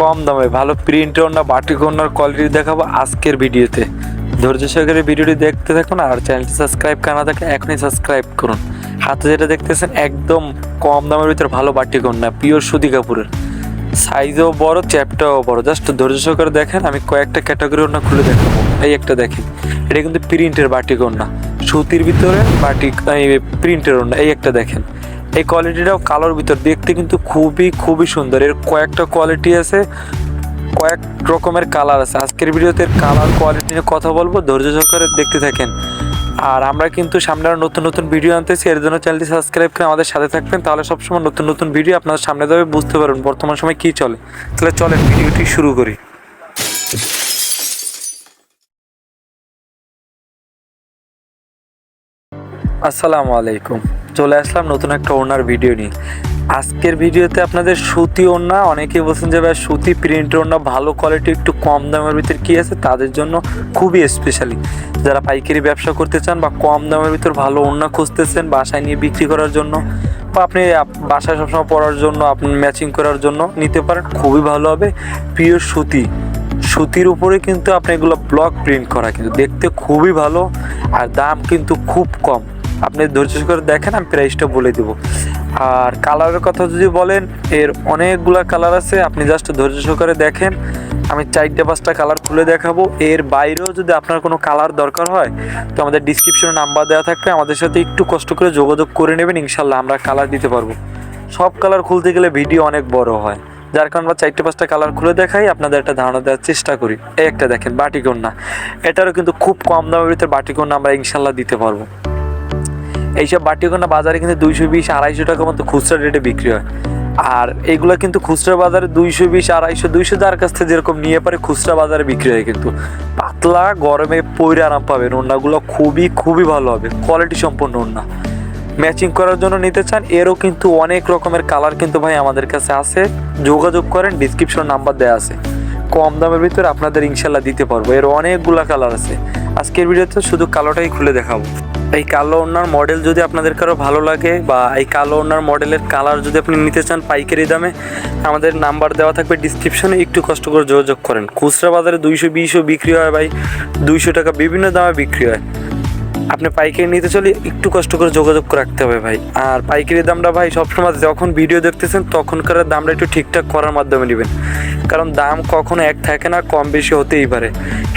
কম দামে ভালো প্রিন্ট ওড়না বাটিক ওড়নার কোয়ালিটি দেখাবো আজকের ভিডিওতে। ধৈর্য সহকারে ভিডিওটি দেখতে থাকুন আর চ্যানেলটি সাবস্ক্রাইব করা না থাকে এখনই সাবস্ক্রাইব করুন। হাতে যেটা দেখতেছেন একদম কম দামের ভিতরে ভালো বাটিক ওড়না পিওর সুতি কাপুরের সাইজও বড় চ্যাপটাও বড়। জাস্ট ধৈর্য সহকারে দেখেন, আমি কয়েকটা ক্যাটাগরি ওড়না খুলে দেখাবো। এই একটা দেখেন, এটা কিন্তু প্রিন্টের বাটিক ওড়না সুতির ভিতরে বাটিক প্রিন্টের ওড়না এই একটা দেখেন। এই কোয়ালিটিটাও কালোর ভিতর। দেখতে কিন্তু খুবই খুবই সুন্দর। এর কয়েকটা কোয়ালিটি আছে, কয়েক রকমের কালার আছে। আজকের ভিডিওতে কালার, কোয়ালিটি নিয়ে কথা বলব, ধৈর্য সহকারে দেখতে থাকেন। আর আমরা কিন্তু সামনে আরও নতুন নতুন ভিডিও আনতেছি, এর জন্য চ্যানেলটি সাবস্ক্রাইব করে আমাদের সাথে থাকবেন। তাহলে সবসময় নতুন নতুন ভিডিও আপনার সামনে যাবে বুঝতে পারবেন বর্তমান সময় কী চলে। তাহলে চলেন ভিডিওটি শুরু করি। আসসালামু আলাইকুম। চলে আসলাম নতুন একটা ওনার ভিডিও নিয়ে। আজকের ভিডিওতে আপনাদের সুতি ওড়না, অনেকেই বলছেন যে ভাই সুতি প্রিন্ট ওড়না ভালো কোয়ালিটি একটু কম দামের ভিতরে কী আছে? তাদের জন্য খুবই স্পেশালি যারা পাইকারি ব্যবসা করতে চান বা কম দামের ভিতর ভালো ওড়না খুঁজতেছেন বাসায় নিয়ে বিক্রি করার জন্য, বা আপনি বাসায় সবসময় পরার জন্য, আপনি ম্যাচিং করার জন্য নিতে পারেন, খুবই ভালো হবে। প্রিয় সুতি, সুতির উপরে কিন্তু আপনি এগুলো ব্লক প্রিন্ট করা কিন্তু দেখতে খুবই ভালো, আর দাম কিন্তু খুব কম। আপনি ধৈর্য করে দেখেন, আমি প্রাইসটা বলে দিব। আর কালারের কথা যদি বলেন, এর অনেকগুলা কালার আছে, আপনি জাস্ট ধৈর্য সহকারে দেখেন। আমি চারটে পাঁচটা কালার খুলে দেখাবো। এর বাইরেও যদি আপনার কোনো কালার দরকার হয়, তো আমাদের ডিসক্রিপশনে নাম্বার দেওয়া থাকবে। আমাদের সাথে একটু কষ্ট করে যোগাযোগ করে নেবেন ইনশাল্লাহ আমরা কালার দিতে পারব। সব কালার খুলতে গেলে ভিডিও অনেক বড় হয়। যার কারণে আমরা চারটে পাঁচটা কালার খুলে দেখাই, আপনাদের একটা ধারণা দেওয়ার চেষ্টা করি। এই একটা দেখেন বাটিকন্যা এটারও কিন্তু খুব কম দামের ভিতরে বাটিকন্যা আমরা ইনশাল্লাহ দিতে পারব। এইসব বাটিকন্যা বাজারে কিন্তু দুইশো বিশ, আড়াইশো টাকা মতো খুচরা রেটে বিক্রি হয়। আর এইগুলো কিন্তু খুচরা বাজারে দুইশো বিশ, আড়াইশো, দুইশো যার কাছ থেকে যেরকম নিয়ে পারে খুচরা বাজারে বিক্রি হয় কিন্তু। পাতলা গরমে পইরে আরাম পাবেন, ওড়নাগুলো খুবই খুবই ভালো হবে কোয়ালিটি সম্পন্ন ওড়না। ম্যাচিং করার জন্য নিতে চান, এরও কিন্তু অনেক রকমের কালার কিন্তু ভাই আমাদের কাছে আছে। যোগাযোগ করেন ডিসক্রিপশন নাম্বার দেওয়া আছে। কম দামের ভিতরে আপনাদের ইনশাল্লাহ দিতে পারব, এর অনেকগুলা কালার আছে। আজকের ভিডিওতে শুধু কালোটাই খুলে দেখাবো। এই কালো ওনার মডেল যদি আপনাদের কারও ভালো লাগে বা এই কালো ওনার মডেলের কালার যদি আপনি নিতে চান পাইকারি দামে, আমাদের নাম্বার দেওয়া থাকবে ডিসক্রিপশনে একটু কষ্ট করে যোগাযোগ করেন। খুচরা বাজারে দুইশো বিশও বিক্রি হয় ভাই। দুইশো টাকা বিভিন্ন দামে বিক্রি হয়। আপনি পাইকারি নিতে চলে একটু কষ্ট করে যোগাযোগ রাখতে হবে ভাই। আর পাইকারি দামটা ভাই সবসময় যখন ভিডিও দেখতেছেন, তখনকার দামটা একটু ঠিকঠাক করার মাধ্যমে নেবেন। কারণ দাম কখনো এক থাকে না, কম বেশি হতেই পারে।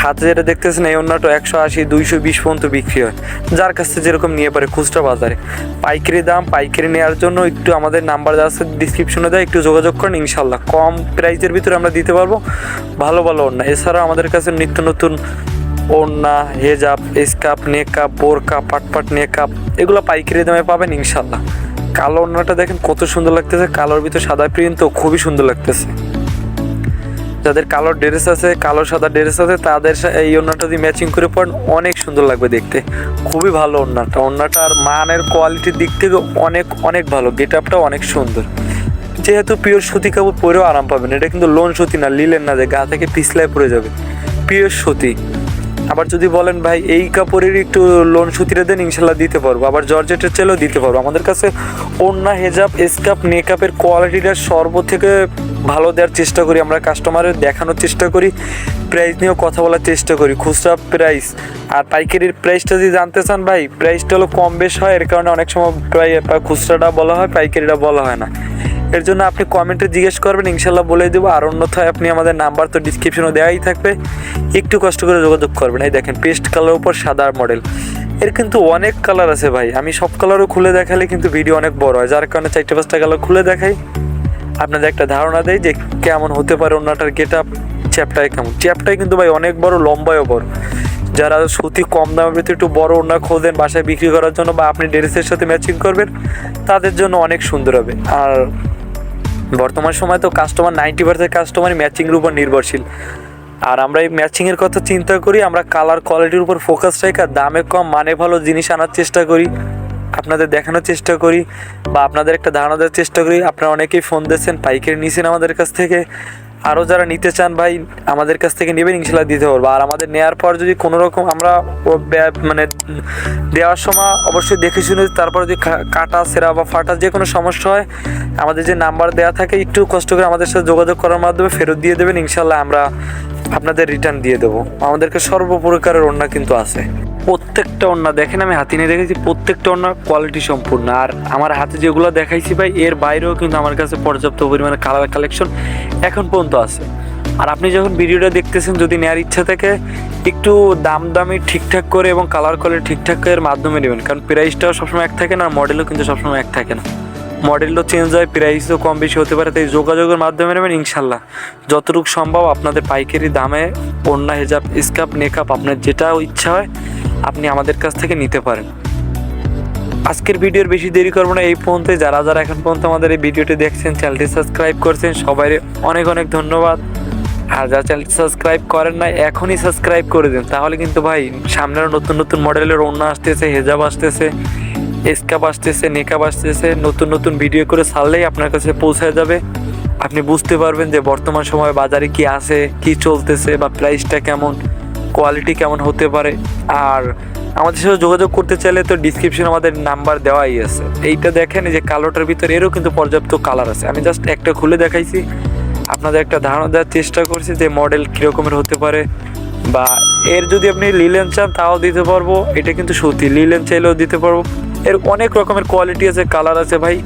হাতে যেটা দেখতেছেন, এই অন্যটা একশো আশি, দুইশো বিশ পর্যন্ত বিক্রি হয়। যার কাছ যেরকম নিয়ে পারে খুচরা বাজারে। পাইকারি দাম, পাইকারি নেওয়ার জন্য একটু আমাদের নাম্বার দেওয়া আছে ডিসক্রিপশনে দেয় একটু যোগাযোগ করেন ইনশাল্লাহ কম প্রাইসের ভিতরে আমরা দিতে পারব ভালো ভালো অন্য। এছাড়াও আমাদের কাছে নিত্য নতুন ওড়না, হেজাব স্কাপ নেকাপ বোরকা, পাটপাট নেকাপ এগুলো পাইকারি দামে পাবেন ইনশাল্লাহ। কালো ওড়নাটা দেখেন কত সুন্দর লাগতেছে, কালোর ভিতরে সাদা প্রিন্ট তো খুবই সুন্দর লাগতেছে। যাদের কালো ড্রেস আছে, কালো সাদা ড্রেস আছে, তাদের এই ওড়নাটা যদি ম্যাচিং করে পড়েন অনেক সুন্দর লাগবে দেখতে। খুবই ভালো ওড়নাটা। ওড়নাটার মানের কোয়ালিটির দিক থেকে অনেক অনেক ভালো। গেট আপটাও অনেক সুন্দর। যেহেতু পিওর সুতি কাপড় পরেও আরাম পাবেন। এটা কিন্তু লোন সুতি না, লিলেন না যে গা থেকে পিছলায় পড়ে যাবে। পিওর সুতি। আবার যদি বলেন, ভাই, এই কাপড়ের একটু লোন সুতিটা দেন, ইনশাল্লাহ দিতে পারব। আবার জর্জেটের চেলেও দিতে পারব। আমাদের কাছে ওড়না, হেজাব স্কাপ মেকআপের কোয়ালিটিটা সর্ব থেকে ভালো দেওয়ার চেষ্টা করি। আমরা কাস্টমারের দেখানোর চেষ্টা করি প্রাইস নিয়েও কথা বলার চেষ্টা করি। খুচরা প্রাইস আর পাইকারির প্রাইসটা যদি জানতে চান, ভাই প্রাইসটা হলো কম বেশ হয়। এর কারণে অনেক সময় প্রায়, খুচরাটা বলা হয়, পাইকারিটা বলা হয় না। এর জন্য আপনি কমেন্টে জিজ্ঞেস করবেন, ইনশাল্লাহ বলে দেবো। আর অন্যথায় আপনি আমাদের নাম্বার তো ডিসক্রিপশনে দেওয়াই থাকবে। একটু কষ্ট করে যোগাযোগ করবেন। এই দেখেন পেস্ট কালার উপর সাদা মডেল এর কিন্তু অনেক কালার আছে ভাই। আমি সব কালারও খুলে দেখালে কিন্তু ভিডিও অনেক বড় হয়। যার কারণে চারটে পাঁচটা কালার খুলে দেখাই। আপনাদের একটা ধারণা দেয় যে কেমন হতে পারে ওনাটার গেট আপ চ্যাপটাই কেমন। চ্যাপটাই কিন্তু ভাই অনেক বড়, লম্বায়ও বড়। যারা সুতি কম দামের ভিতরে একটু বড় ওনা খোঁজেন বাসায় বিক্রি করার জন্য বা আপনি ড্রেসের সাথে ম্যাচিং করবেন, তাদের জন্য অনেক সুন্দর হবে। আর বর্তমান সময় তো কাস্টমার নাইনটি পার্সেন্ট কাস্টমারই ম্যাচিংয়ের উপর নির্ভরশীল। আর আমরা এই ম্যাচিংয়ের কথা চিন্তা করি, আমরা কালার কোয়ালিটির উপর ফোকাস রাখি দামে কম মানে ভালো জিনিস আনার চেষ্টা করি, আপনাদের দেখানোর চেষ্টা করি বা আপনাদের একটা ধারণা দেওয়ার চেষ্টা করি। আপনারা অনেকেই ফোন দিয়েছেন, পাইকারি নিয়েছেন আমাদের কাছ থেকে। আরও যারা নিতে চান ভাই, আমাদের কাছ থেকে নেবেন, ইনশাল্লাহ দিতে পারব। আর আমাদের নেওয়ার পর যদি কোনো রকম আমরা মানে দেওয়ার সময় অবশ্যই দেখে শুনে তারপর যদি কাটা, সেরা বা ফাটা যে কোনো সমস্যা হয়, আমাদের যে নাম্বার দেওয়া থাকে, একটু কষ্ট করে আমাদের সাথে যোগাযোগ করার মাধ্যমে ফেরত দিয়ে দেবেন, ইনশাল্লাহ আমরা আপনাদের রিটার্ন দিয়ে দেবো। আমাদেরকে সর্বপ্রকারের ওড়না কিন্তু আছে। প্রত্যেকটা ওড়না দেখেন আমি হাতে নিয়ে দেখেছি, প্রত্যেকটা ওড়না কোয়ালিটি সম্পূর্ণ। আর আমার হাতে যেগুলো দেখাইছি ভাই, এর বাইরেও কিন্তু আমার কাছে পর্যাপ্ত পরিমাণে কালার কালেকশন এখন পর্যন্ত আছে। আর আপনি যখন ভিডিওটা দেখতেছেন, যদি নেওয়ার ইচ্ছা থাকে, একটু দাম দামি ঠিকঠাক করে এবং কালার কোয়ালিটি ঠিকঠাক করে এর মাধ্যমে নেবেন। কারণ প্রাইসটাও সবসময় এক থাকে না, আর মডেলও কিন্তু সবসময় এক থাকে না। মডেলও চেঞ্জ হয় প্রাইসও কম বেশি হতে পারে, তাই যোগাযোগের মাধ্যমে নেবেন ইনশাল্লাহ যতটুকু সম্ভব আপনাদের পাইকারি দামে পণ্যা, হেজাব স্কাপ নেকাপ আপনার যেটা ইচ্ছা হয় আপনি আমাদের কাছ থেকে নিতে পারেন। আজকের ভিডিওর বেশি দেরি করব না, এই পর্যন্ত যারা যারা এখন পর্যন্ত আমাদের এই ভিডিওটি দেখছেন, চ্যানেলটি সাবস্ক্রাইব করছেন সবাই অনেক অনেক ধন্যবাদ। আর যারা চ্যানেলটি সাবস্ক্রাইব করেন না এখনই সাবস্ক্রাইব করে দিন। তাহলে কিন্তু ভাই সামনের নতুন নতুন মডেলের ওড়না আসতেছে, হেজাব আসতেছে স্কাপ আসতেছে নেকাপ আসতেছে, নতুন নতুন ভিডিও করে ছাড়লেই আপনার কাছে পৌঁছায় যাবে। আপনি বুঝতে পারবেন যে বর্তমান সময়ে বাজারে কি আছে, কি চলতেছে, বা প্রাইসটা কেমন। কোয়ালিটি কেমন হতে পারে? আর আমাদের সাথে যোগাযোগ করতে চাইলে তো ডিসক্রিপশন আমাদের নাম্বার দেওয়াই আছে। এইটা দেখেন যে কালোটার ভিতরে এরও কিন্তু পর্যাপ্ত কালার আছে। আমি জাস্ট একটা খুলে দেখাইছি। আপনাদের একটা ধারণা দেওয়ার চেষ্টা করছি যে মডেল কীরকমের হতে পারে। বা এর যদি আপনি লিলেন চান, তাও দিতে পারব। এটা কিন্তু সত্যি লিলেন চাইলেও দিতে পারব। এর অনেক রকমের কোয়ালিটি আছে কালার আছে ভাই।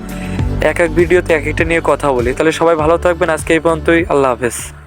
এক এক ভিডিওতে এক একটা নিয়ে কথা বলি। তাহলে সবাই ভালো থাকবেন। আজকে এই পর্যন্তই। আল্লাহ হাফেজ।